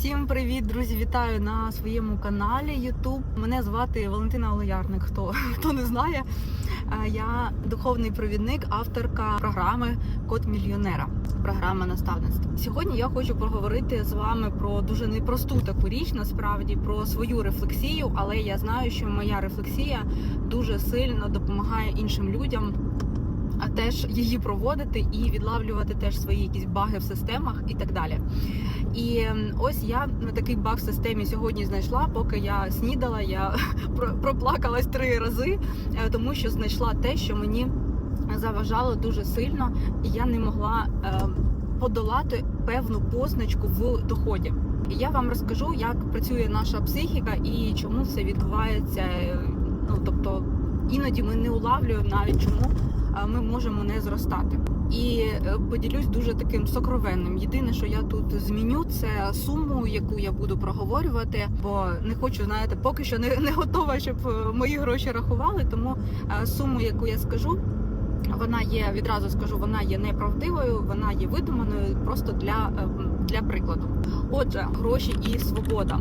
Всім привіт, друзі! Вітаю на своєму каналі YouTube. Мене звати Валентина Олоярник. Хто хто не знає, Е, я духовний провідник, авторка програми Код мільйонера. Програма наставництва. Сьогодні я хочу поговорити з вами про дуже непросту таку річ, насправді про свою рефлексію, але я знаю, що моя рефлексія дуже сильно допомагає іншим людям. Теж її проводити і відлавлювати теж свої якісь баги в системах і так далі. І ем, ось я на такий баг в системі сьогодні знайшла, поки я снідала, я проплакалась три рази, е, тому що знайшла те, що мені заважало дуже сильно, і я не могла е, подолати певну позначку в доході. Я вам розкажу, як працює наша психіка і чому це відбувається. е, Ну тобто іноді ми не улавлюємо навіть чому ми можемо не зростати. І е, поділюсь дуже таким сокровенним. Єдине, що я тут зміню, це суму, яку я буду проговорювати, бо не хочу, знаєте, поки що не, не готова, щоб е, мої гроші рахували. Тому е, суму, яку я скажу, вона є відразу скажу, вона є неправдивою, вона є видуманою просто для, для прикладу. Отже, гроші і свобода.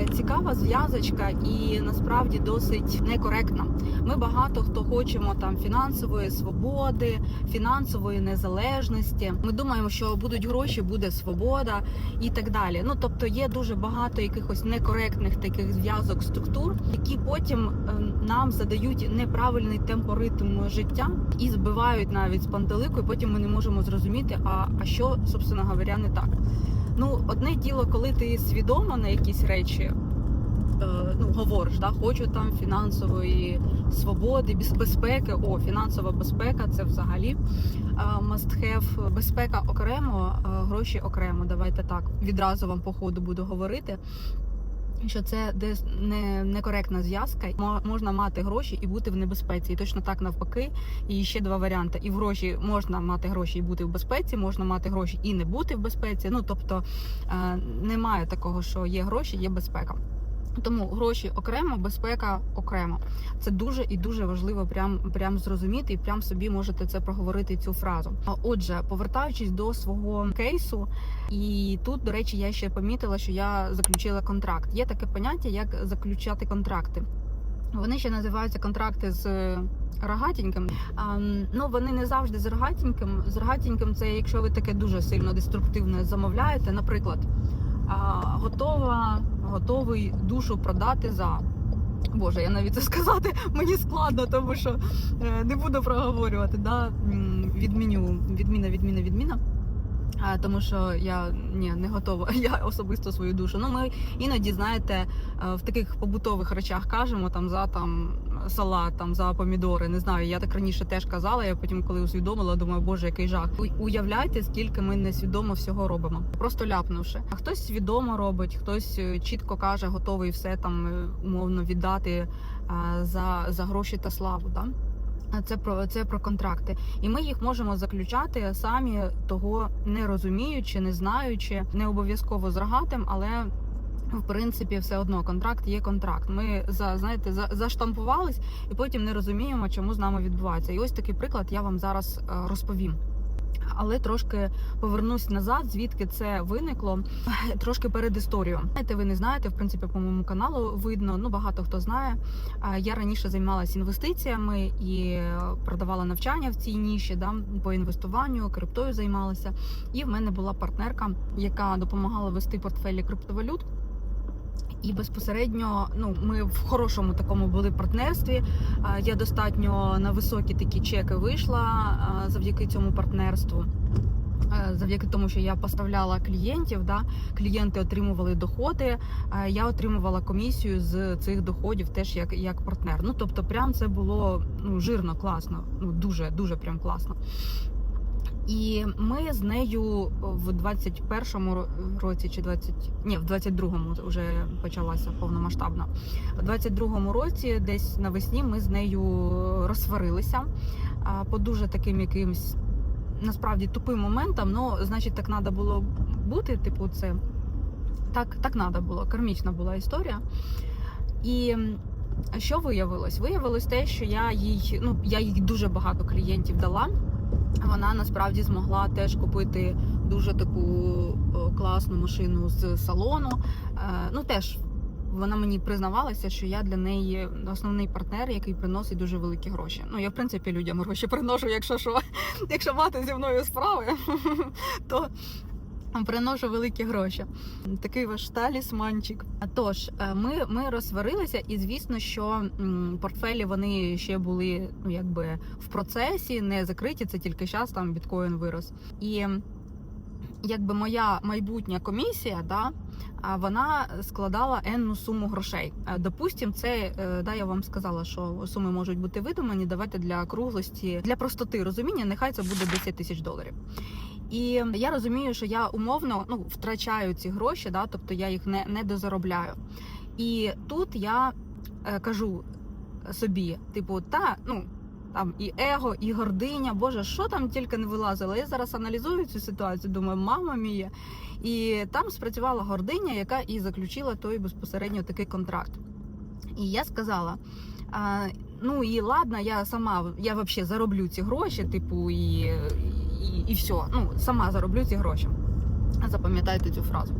Е, Цікава зв'язочка і насправді досить некоректна. Ми багато хто хочемо там фінансової свободи, фінансової незалежності. Ми думаємо, що будуть гроші, буде свобода і так далі. Ну тобто є дуже багато якихось некоректних таких зв'язок структур, які потім е, нам задають неправильний темпоритм життя і збивають навіть з пантелику. І потім ми не можемо зрозуміти, а, а що собственно говоря не так. Ну, одне діло, коли ти свідомо на якісь речі е, ну, говориш, да, хочу там фінансової свободи, безпеки. О, фінансова безпека це взагалі е, must have. Безпека окремо, е, гроші окремо. Давайте так відразу вам по ходу буду говорити. Що це десь не некоректна зв'язка, Мо- можна мати гроші і бути в небезпеці, і точно так навпаки. І ще два варіанти: і в гроші можна мати гроші і бути в безпеці, можна мати гроші і не бути в безпеці. Ну тобто е, немає такого, що є гроші, є безпека. Тому гроші окремо, безпека окремо. Це дуже і дуже важливо прям, прям зрозуміти і прям собі можете це проговорити цю фразу. Отже, повертаючись до свого кейсу, і тут, до речі, я ще помітила, що я заключила контракт. Є таке поняття, як заключати контракти. Вони ще називаються контракти з рогатеньким. А, ну вони не завжди з рогатеньким. З рогатеньким це якщо ви таке дуже сильно деструктивне замовляєте, наприклад, готова, готовий душу продати за. Боже, я навіть це сказати мені складно, тому що е, не буду проговорювати. Да? Відміню, відміна, відміна, відміна. А, тому що я ні, не готова. Я особисто свою душу. Ну, ми іноді, знаєте, е, в таких побутових речах кажемо там за там салат, там за помідори. Не знаю, я так раніше теж казала. Я потім, коли усвідомила, думаю, боже, який жах. Уявляйте, скільки ми несвідомо всього робимо, просто ляпнувши. А хтось свідомо робить, хтось е, чітко каже, готовий все там е, умовно віддати за, за гроші та славу. Да? Це про це про контракти, і ми їх можемо заключати самі того не розуміючи, не знаючи, не обов'язково з рогатим, але в принципі все одно контракт є контракт. Ми за знаєте за, заштампувались і потім не розуміємо, чому з нами відбувається. І ось такий приклад я вам зараз е, розповім. Але трошки повернусь назад, звідки це виникло. Трошки перед історією. Знаєте, ви не знаєте, в принципі, по моєму каналу видно. Ну багато хто знає. Я раніше займалася інвестиціями і продавала навчання в цій ніші, да, по інвестуванню, криптою займалася. І в мене була партнерка, яка допомагала вести портфелі криптовалют. І безпосередньо, ну ми в хорошому такому були партнерстві. Я достатньо на високі такі чеки вийшла завдяки цьому партнерству. Завдяки тому, що я поставляла клієнтів, да, клієнти отримували доходи, я отримувала комісію з цих доходів теж як, як партнер. Ну тобто, прям це було ну, жирно, класно, ну дуже дуже прям класно. І ми з нею в 21-му році чи 20... ні, в 22-му вже почалася повномасштабна. В 22-му році, десь навесні, ми з нею розсварилися по дуже таким якимсь насправді тупим моментам. Ну, значить, так треба було бути. Типу, це так, так треба було. Кармічна була історія. І що виявилось? Виявилось те, що я їй, ну я їй дуже багато клієнтів дала. Вона насправді змогла теж купити дуже таку класну машину з салону. Е, Ну теж вона мені признавалася, що я для неї основний партнер, який приносить дуже великі гроші. Ну я в принципі людям гроші приношу, якщо що, якщо мати зі мною справи, то приношу великі гроші. Такий ваш талісманчик. Тож, е, ми, ми розсварилися, і звісно, що портфелі вони ще були ну якби в процесі, не закриті. Це тільки зараз там біткоін вирос. І якби моя майбутня комісія, да, вона складала енну суму грошей. Е, Допустим, це е, да, я вам сказала, що суми можуть бути видумані. Давайте для круглості, для простоти розуміння, нехай це буде 10 тисяч доларів. І я розумію, що я умовно ну втрачаю ці гроші, да, тобто я їх не, не дозаробляю. І тут я е, кажу собі, типу, та ну. Там і его, і гординя, боже, що там тільки не вилазило. Я зараз аналізую цю ситуацію, думаю, мама мія. І там спрацювала гординя, яка і заключила той безпосередньо такий контракт. І я сказала: а, ну і ладно, я сама я взагалі зароблю ці гроші, типу, і, і, і все. Ну, сама зароблю ці гроші. Запам'ятайте цю фразу.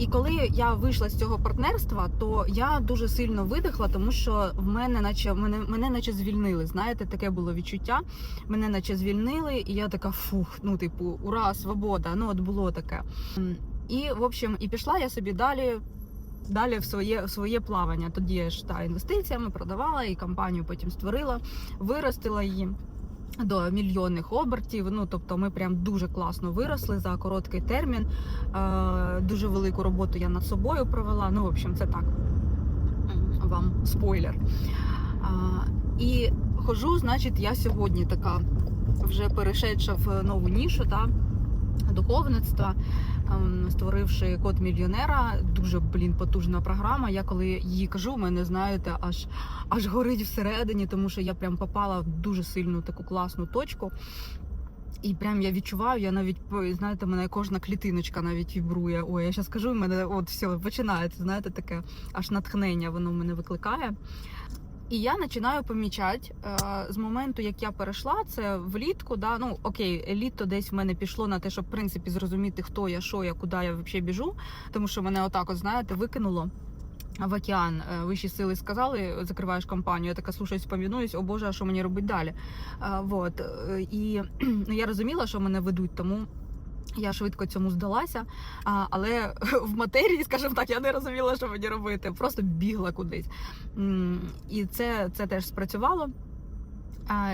І коли я вийшла з цього партнерства, то я дуже сильно видихла, тому що в мене, наче мене, мене наче звільнили. Знаєте, таке було відчуття. Мене наче звільнили, і я така фух, ну типу, ура, свобода. Ну от було таке. І в общем, і пішла я собі далі. Далі в своє в своє плавання. Тоді я ж та інвестиціями продавала і компанію потім створила, виростила її до мільйонних обертів. Ну тобто, ми прям дуже класно виросли за короткий термін. Е, дуже велику роботу я над собою провела. Ну, в общем, це так. Вам спойлер. А, і хожу, значить, я сьогодні така вже перешедша в нову нішу, та, духовництва, ем, створивши код мільйонера. Дуже блін потужна програма. Я коли її кажу, мене знаєте, аж аж горить всередині, тому що я прям попала в дуже сильну таку класну точку. І прям я відчуваю, я навіть знаєте, мене кожна клітиночка навіть вібрує. Ой, я зараз скажу, в мене от все починається. Знаєте, таке аж натхнення воно в мене викликає. І я починаю помічати е, з моменту, як я перейшла, це влітку. Да, ну окей, літо десь в мене пішло на те, щоб в принципі зрозуміти, хто я, що я, куди я взагалі біжу. Тому що мене отак, от знаєте, викинуло. В океан Е, вищі сили сказали, закриваєш компанію. Я така слушаюсь, помінуюсь, о Боже, а що мені робити далі? А, вот. Е, І ну, я розуміла, що мене ведуть, тому я швидко цьому здалася. Але в матерії, скажімо так, я не розуміла, що мені робити. Просто бігла кудись. І це, це теж спрацювало.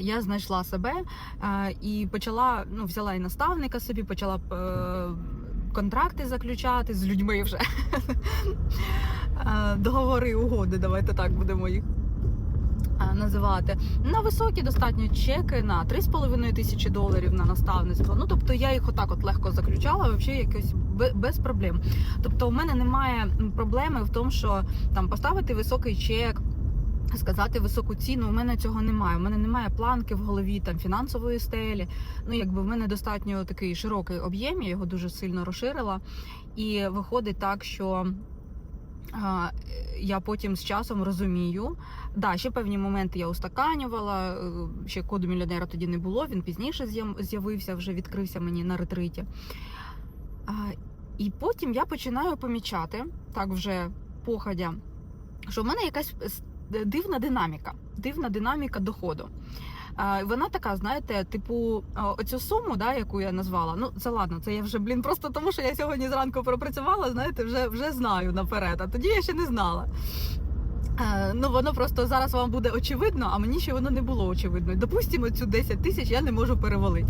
Я знайшла себе і почала, ну, взяла і наставника собі, почала е, контракти заключати з людьми вже. Е, Договори, угоди, давайте так будемо їх називати. На високі достатньо чеки на 3,5 тисячі доларів на наставництво. Ну тобто я їх отак от легко заключала, взагалі якось без проблем. Тобто, у мене немає проблеми в тому, що там поставити високий чек. Сказати високу ціну, у мене цього немає. У мене немає планки в голові там фінансової стелі. Ну якби в мене достатньо такий широкий об'єм, я його дуже сильно розширила. І виходить так, що я потім з часом розумію. Да, ще певні моменти я устаканювала. е, Ще коду мільйонера тоді не було. Він пізніше з'явився, вже відкрився мені на ретриті. І потім я починаю помічати, так вже походя, що в мене якась дивна динаміка, дивна динаміка доходу. Вона така, знаєте, типу, оцю суму, да, яку я назвала. Ну, це ладно, це я вже, блін, просто тому що я сьогодні зранку пропрацювала, знаєте, вже, вже знаю наперед, а тоді я ще не знала. Е, Ну, воно просто зараз вам буде очевидно, а мені ще воно не було очевидно. Допустимо, цю 10 тисяч я не можу перевалити.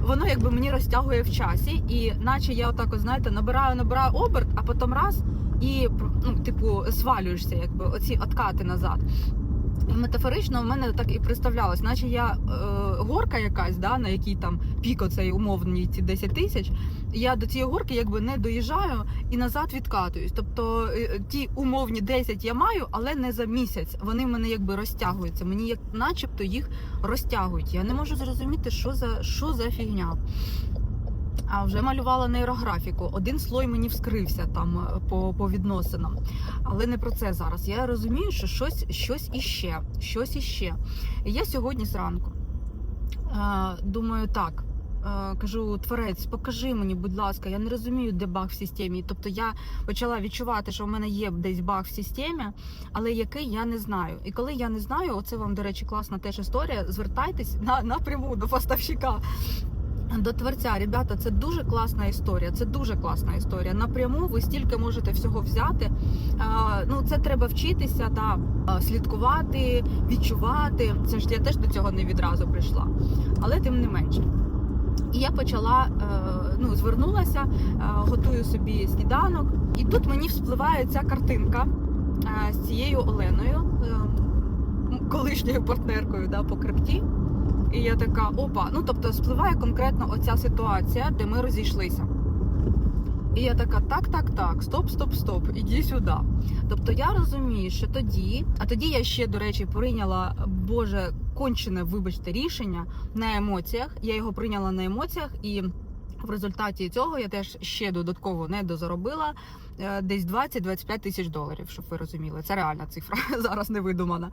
Воно якби мені розтягує в часі, і наче я отак, от, знаєте, набираю, набираю оберт, а потім раз і ну, типу, свалюєшся, якби оці откати назад. Метафорично в мене так і представлялось, наче я е, горка якась, да, на якій там пік оцей умовний ці 10 тисяч. Я до цієї горки якби не доїжджаю і назад відкатуюсь. Тобто е, ті умовні 10 я маю, але не за місяць. Вони в мене якби розтягуються. Мені як начебто їх розтягують. Я не можу зрозуміти, що за що за фігня. А вже малювала нейрографіку. Один слой мені вскрився там е, по, по відносинам. Але не про це зараз. Я розумію, що щось, щось іще, щось іще. І я сьогодні зранку е, думаю, так. е, кажу, творець, покажи мені, будь ласка, я не розумію, де баг в системі. Тобто я почала відчувати, що в мене є десь баг в системі, але який я не знаю. І коли я не знаю, оце вам, до речі, класна теж історія. Звертайтесь на напряму до поставщика. До творця, ребята, це дуже класна історія. Це дуже класна історія. Напряму ви стільки можете всього взяти. Ну це треба вчитися та слідкувати, відчувати. Це ж я теж до цього не відразу прийшла, але тим не менше. І я почала е, ну, звернулася, е, готую собі сніданок, і тут мені вспливає ця картинка е, з цією Оленою, е, колишньою партнеркою да, по крипті. І я така, опа, ну тобто спливає конкретно оця ситуація, де ми розійшлися. І я така, так, так, так, стоп, стоп, стоп, іди сюди. Тобто я розумію, що тоді, а тоді я ще, до речі, прийняла Боже кончене, вибачте, рішення на емоціях. Я його прийняла на емоціях, і в результаті цього я теж ще додатково не дозаробила е, десь 20-25 тисяч доларів, щоб ви розуміли. Це реальна цифра, зараз не видумана.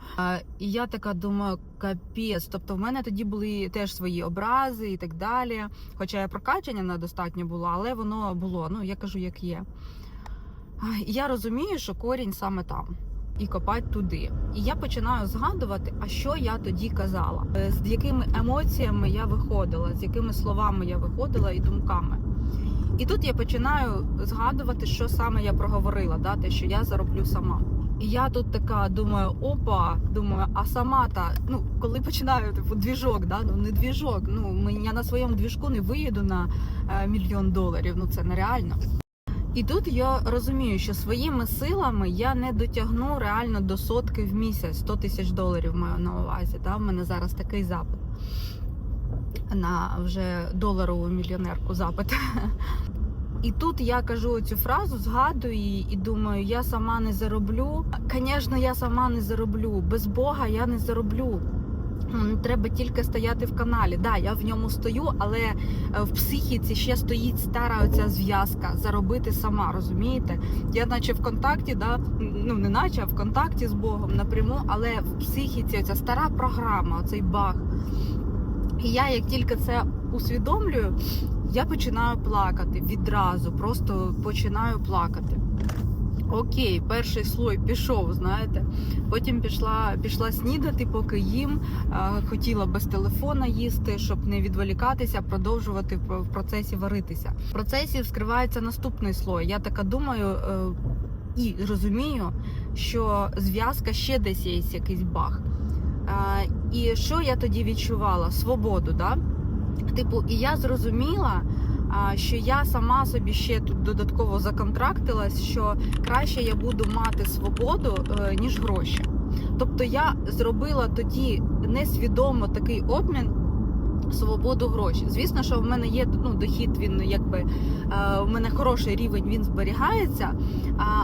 І я така думаю, капець. Тобто, в мене тоді були теж свої образи і так далі. Хоча я прокачання недостатньо було, але воно було. Ну я кажу, як є. Я розумію, що корінь саме там. І копати туди. І я починаю згадувати, а що я тоді казала, Е, з якими емоціями я виходила, з якими словами я виходила і думками. І тут я починаю згадувати, що саме я проговорила, да, те, що я зароблю сама. І я тут така думаю, опа, думаю, а сама та ну коли починаю типу двіжок, да, ну не двіжок. Ну я на своєму двіжку не виїду на е, мільйон доларів. Ну це нереально. І тут я розумію, що своїми силами я не дотягну реально до сотки в місяць, 100 тисяч доларів маю на увазі. Да? В мене зараз такий запит на вже доларову мільйонерку запит. І тут я кажу цю фразу, згадую її і думаю, я сама не зароблю. Звісно, я сама не зароблю. Без Бога я не зароблю. Треба тільки стояти в каналі. Да, я в ньому стою, але е, в психіці ще стоїть стара оця зв'язка заробити сама, розумієте? Я наче в контакті, да, ну не наче, а в контакті з Богом напряму, але в психіці оця стара програма, оцей баг. І я як тільки це усвідомлюю, я починаю плакати відразу, просто починаю плакати. Окей, перший слой пішов, знаєте. Потім пішла, пішла снідати, поки їм. Хотіла без телефона їсти, щоб не відволікатися, продовжувати в процесі варитися. В процесі вскривається наступний слой. Я така думаю е, і розумію, що зв'язка ще десь є якийсь баг. І що я тоді відчувала? Свободу, да? Типу, і я зрозуміла, що я сама собі ще тут додатково законтрактилась, що краще я буду мати свободу, е, ніж гроші. Тобто я зробила тоді несвідомо такий обмін. Свободу гроші. Звісно, що в мене є ну, дохід, він якби е, в мене хороший рівень, він зберігається.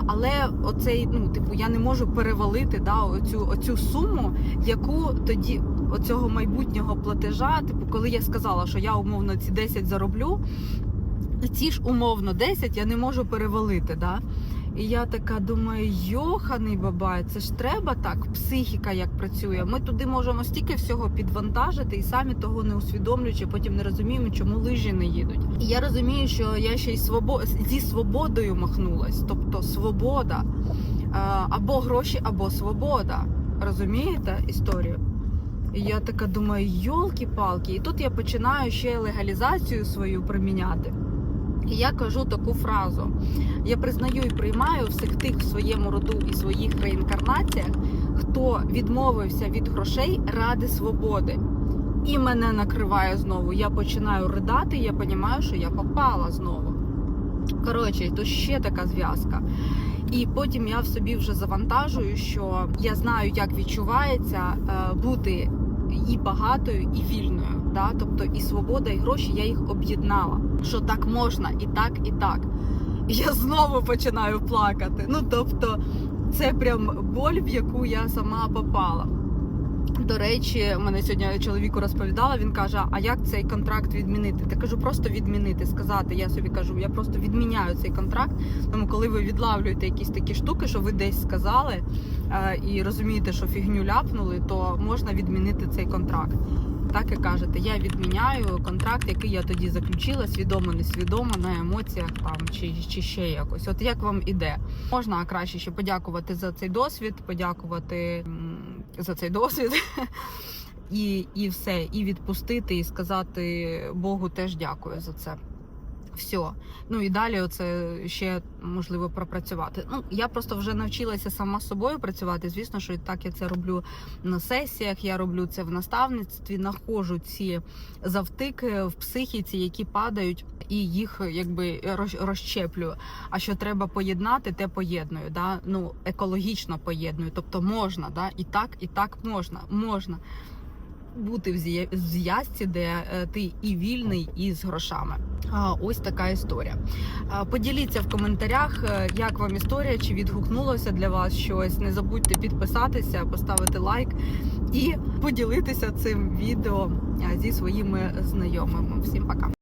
Але оцей, ну, типу, я не можу перевалити да, оцю, оцю суму, яку тоді оцього майбутнього платежа, типу, коли я сказала, що я умовно ці 10 зароблю, ці ж умовно 10 я не можу перевалити. Да? І я така думаю, йоханий бабай, це ж треба так, психіка як працює. Ми туди можемо стільки всього підвантажити і самі того не усвідомлюючи, потім не розуміємо, чому лижі не їдуть. І я розумію, що я ще й свобо... зі свободою махнулась, тобто свобода або гроші, або свобода. Розумієте історію? Я така думаю, йолки-палки, і тут я починаю ще легалізацію свою приміняти. І я кажу таку фразу: я признаю і приймаю всіх тих в своєму роду і своїх реінкарнаціях, хто відмовився від грошей ради свободи. І мене накриває знову. Я починаю ридати, я розумію, що я попала знову. Коротше, то ще така зв'язка. І потім я в собі вже завантажую, що я знаю, як відчувається е, бути і багатою, і вільною. Да? Тобто і свобода, і гроші я їх об'єднала. Що так можна, і так, і так. Я знову починаю плакати. Ну тобто, це прям боль, в яку я сама попала. До речі, мене сьогодні чоловіку розповідала. Він каже: А як цей контракт відмінити? Та кажу, просто відмінити, сказати. Я собі кажу, я просто відміняю цей контракт. Тому, коли ви відлавлюєте якісь такі штуки, що ви десь сказали е, і розумієте, що фігню ляпнули, то можна відмінити цей контракт. так і кажете, я відміняю контракт, який я тоді заключила, свідомо, несвідомо, на емоціях там чи, чи ще якось. От як вам іде? Можна краще ще подякувати за цей досвід, подякувати за цей досвід. І, і все, і відпустити, і сказати Богу теж дякую за це. Все. Ну і далі оце ще можливо пропрацювати. Ну я просто вже навчилася сама з собою працювати. Звісно, що і так я це роблю на сесіях. Я роблю це в наставництві, нахожу ці завтики в психіці, які падають, і їх якби роз- розщеплюю. А що треба поєднати, те поєдную. Да? Ну екологічно поєдную. Тобто можна, да? і так, і так можна. Можна бути в зв'язці, де е, ти і вільний, і з грошами. Ось така історія. Поділіться в коментарях, е, як вам історія, чи відгукнулося для вас щось. Не забудьте підписатися, поставити лайк і поділитися цим відео зі своїми знайомими. Всім пока.